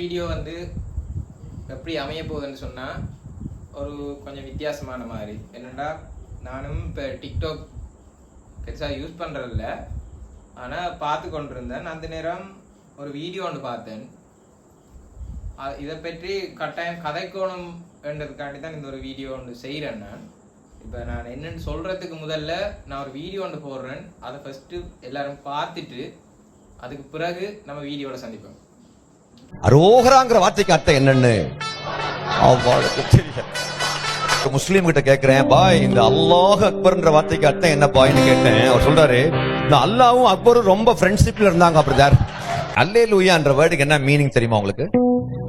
Video வந்து எப்படி அமைய போகுதுன்னு சொன்னால் ஒரு கொஞ்சம் வித்தியாசமான மாதிரி. என்னடா நானும் இப்போ டிக்டாக் பெருசாக யூஸ் பண்ணுறதில்ல ஆனால் பார்த்து கொண்டிருந்தேன். அந்த நேரம் ஒரு வீடியோ ஒன்று பார்த்தேன். இதை பற்றி கட்டாயம் கதைக்கோணும் என்றதுக்காண்டி தான் இந்த ஒரு வீடியோ ஒன்று செய்கிறேன் நான். இப்போ நான் என்னென்னு சொல்கிறதுக்கு முதல்ல நான் ஒரு வீடியோ ஒன்று போடுறேன். அதை ஃபஸ்ட்டு எல்லாரும் பார்த்துட்டு அதுக்கு பிறகு நம்ம வீடியோவில் சந்திப்போம். அரோகராங்கிற வார்த்தைக்கு அர்த்தம் என்னன்னு அவளுக்கு தெரியல. முஸ்லீம் கிட்ட கேக்குறேன் பாய் இந்த அல்லாஹ் அக்பர்ன்ற வார்த்தைக்கு அர்த்தம் என்ன பாய்னு கேட்டேன். அவர் சொல்றாரு இந்த அல்லாவும் அக்பரும் ரொம்ப ஃப்ரெண்ட்ஷிப்ல இருந்தாங்க அப்படிதார் அல்லே லூயான்ற வேர்டுக்கு என்ன மீனிங் தெரியுமா உங்களுக்கு?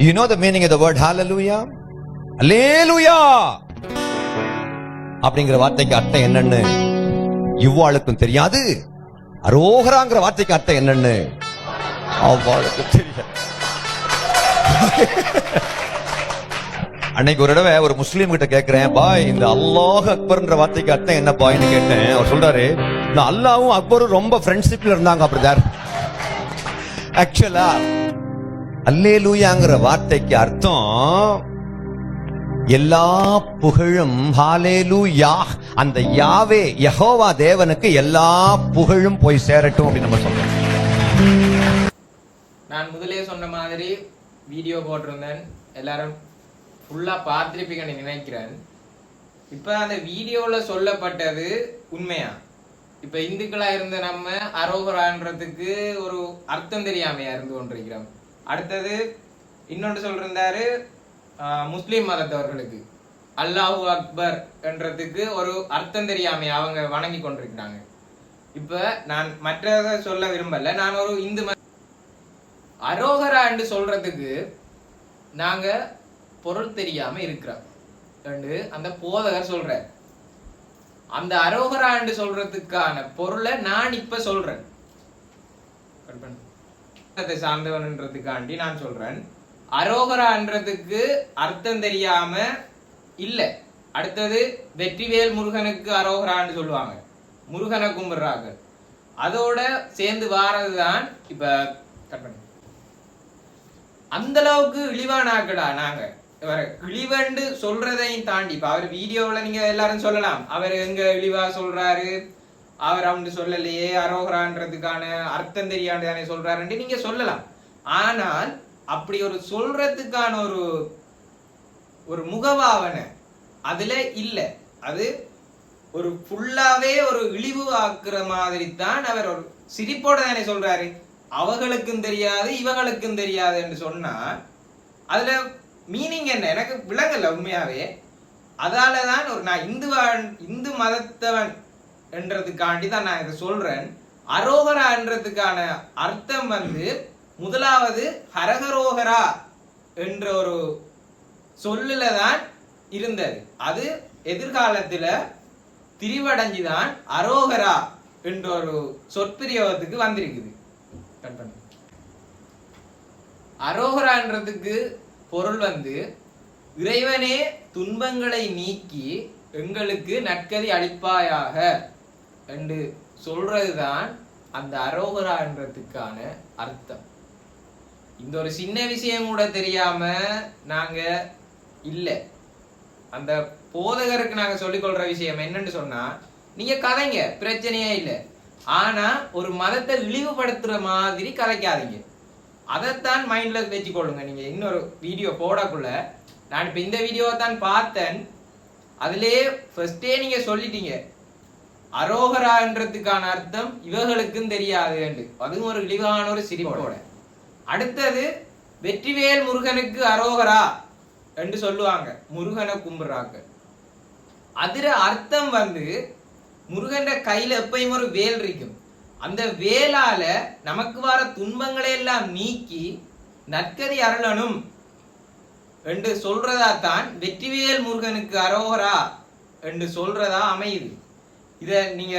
You know the meaning the word hallelujah அப்படிங்கிற வார்த்தைக்கு அர்த்தம் என்னன்னு இவ்வாளுக்கும் தெரியாது. அரோகராங்கிற வார்த்தைக்கு அர்த்தம் என்னன்னு அவளுக்கு தெரியல. அன்னைக்கு ஒரு தடவை ஒரு முஸ்லீம் கிட்ட கேக்குறேன் பாய் இந்த அல்லாஹ் அக்பர்ன்ற வார்த்தைக்கு அர்த்தம் என்ன பாய்னு கேட்டேன். அவர் சொல்றாரு இந்த அல்லாவும் அக்பரும் ரொம்ப ஃப்ரெண்ட்ஷிப்ல இருந்தாங்க அப்படிதார் ஆக்சுவலா அல்லே லூயாங்கிற வார்த்தைக்கு அர்த்தம் எல்லா புகழும் ஹாலேலூயா அந்த யாவே யஹோவா தேவனுக்கு எல்லா புகழும் போய் சேரட்டும் அப்படின்னு நம்ம சொல்றோம். நான் முதலே சொன்ன மாதிரி வீடியோ போட்டிருந்தேன். எல்லாரும் ஃபுல்லாக பார்த்துருப்பீங்கன்னு நினைக்கிறேன். இப்போ அந்த வீடியோவில் சொல்லப்பட்டது உண்மையா? இப்போ இந்துக்களாக இருந்த நம்ம அரோகரான்றதுக்கு ஒரு அர்த்தம் தெரியாமையா இருந்து கொண்டிருக்கிறோம். அடுத்தது இன்னொன்று சொல்றிருந்தாரு ஆஹ், மதத்தவர்களுக்கு. அல்லாஹு அக்பர் என்றதுக்கு ஒரு அர்த்தம் தெரியாமையா அவங்க வணங்கி கொண்டிருக்கிறாங்க. இப்போ நான் மற்றதை சொல்ல விரும்பல. நான் ஒரு இந்து மத அரோகரா என்று சொல்றதுக்கு நாங்க பொருள் தெரியாம இருக்கிறோம். என்று அந்த போதகர் சொல்றார். அந்த அரோகரா என்று சொல்றதுக்கான பொருளை நான் இப்ப சொல்றேன். சார்ந்தவன்ன்றதுக்காண்டி நான் சொல்றேன். அரோகரான்றதுக்கு அர்த்தம் தெரியாம இல்ல. அடுத்தது வெற்றிவேல் முருகனுக்கு அரோகரான்னு சொல்லுவாங்க. முருகனை கும்பிடுறாங்க. அதோட சேர்ந்து வாரதுதான் இப்ப கட் பண்ணு அந்த அளவுக்கு இழிவானாக்கடா நாங்க. இவரை இழிவண்டு சொல்றதையும் தாண்டி இப்ப அவர் வீடியோவில் நீங்க எல்லாரும் சொல்லலாம். அவர் எங்க இழிவா சொல்றாரு? அவர் அவனு சொல்லலையே அரோகரான்றதுக்கான அர்த்தம் தெரியாண்டு தானே சொல்றாருன்னு நீங்க சொல்லலாம். ஆனால் அப்படி ஒரு சொல்றதுக்கான ஒரு ஒரு முகபாவனை அதுல இல்ல. அது ஒரு ஃபுல்லாவே ஒரு இழிவு ஆக்குற மாதிரி தான் அவர் ஒரு சிரிப்போட தானே சொல்றாரு. அவர்களுக்கும் தெரியாது இவங்களுக்கும் தெரியாது என்று சொன்னா அதுல மீனிங் என்ன? எனக்கு விளங்கல உண்மையாவே. அதால தான் ஒரு நான் இந்துவன் இந்து மதத்தவன் என்றதுக்காண்டி தான் நான் இதை சொல்றேன். அரோகரான்றதுக்கான அர்த்தம் வந்து முதலாவது ஹரகரோகரா என்ற ஒரு சொல்லுல தான் இருந்தது. அது எதிர்காலத்துல திரிவடைஞ்சுதான் அரோகரா என்ற ஒரு சொற்பிரயோகத்துக்கு வந்திருக்குது. Cut பண்ணு. அரோகரான்றதுக்கு பொருள் வந்து இறைவனே துன்பங்களை நீக்கி எங்களுக்கு நற்கதி அளிப்பாயாக. என்று சொல்றதுதான் அந்த அரோகரான்றதுக்கான அர்த்தம். இந்த ஒரு சின்ன விஷயம் கூட தெரியாம நாங்க இல்லை. அந்த போதகருக்கு நாங்க சொல்லிக்கொள்ற விஷயம் என்னன்னு சொன்னா நீங்க கதைங்க பிரச்சனையே இல்ல. ஆனா ஒரு மதத்தை இழிவுபடுத்துற மாதிரி கலைக்காதீங்க. அதைத்தான் மைண்ட்ல வச்சுக்கொள்ளுங்க. நீங்க இன்னொரு வீடியோ போடக்குள்ள. நான் இப்ப இந்த வீடியோவை தான் பார்த்தேன். அதுலயே ஃபர்ஸ்டே நீங்க சொல்லிட்டீங்க. அரோகரான்றதுக்கான அர்த்தம் இவர்களுக்கும் தெரியாது என்று. அதுவும் ஒரு இழிவான ஒரு சிரிப்போட. அடுத்தது வெற்றிவேல் முருகனுக்கு அரோகரா என்று சொல்லுவாங்க. முருகனை கும்பிடுறாங்க. அதுல அர்த்தம் வந்து முருகன்ற கையில எப்பயும் ஒரு வேல் இருக்கும். அந்த வேலால நமக்கு வர துன்பங்களை எல்லாம் நீக்கி நற்கதி அருளனும் என்று சொல்றதா தான் வெற்றிவேல் முருகனுக்கு அரோகரா என்று சொல்றதா அமையுது. இத நீங்க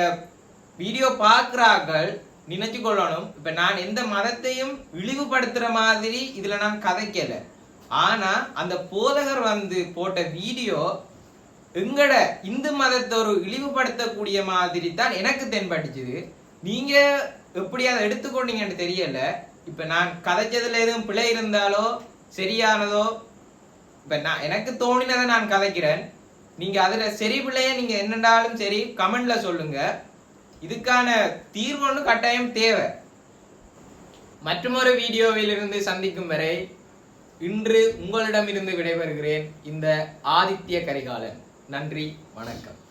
வீடியோ பார்க்கிறார்கள் நினைச்சு கொள்ளணும். இப்ப நான் எந்த மதத்தையும் இழிவுபடுத்துற மாதிரி இதுல நான் கதைக்கல. ஆனா அந்த போதகர் வந்து போட்ட வீடியோ எங்கட இந்து மதத்தை ஒரு இழிவுபடுத்தக்கூடிய மாதிரி தான் எனக்கு தென்பட்டுச்சுது. நீங்க எப்படி அதை எடுத்துக்கொண்டீங்கன்னு தெரியல. இப்ப நான் கதைச்சதுல எதுவும் பிழை இருந்தாலோ சரியானதோ இப்ப நான் எனக்கு தோணினதை நான் கதைக்கிறேன். நீங்க அதுல சரி பிள்ளைய நீங்க என்னண்டாலும் சரி கமெண்ட்ல சொல்லுங்க. இதுக்கான தீர்வு ஒன்று கட்டாயம் தேவை. மற்றொரு வீடியோவிலிருந்து சந்திக்கும் வரை இன்று உங்களிடமிருந்து விடைபெறுகிறேன் இந்த ஆதித்ய கரிகாலன். நன்றி வணக்கம்.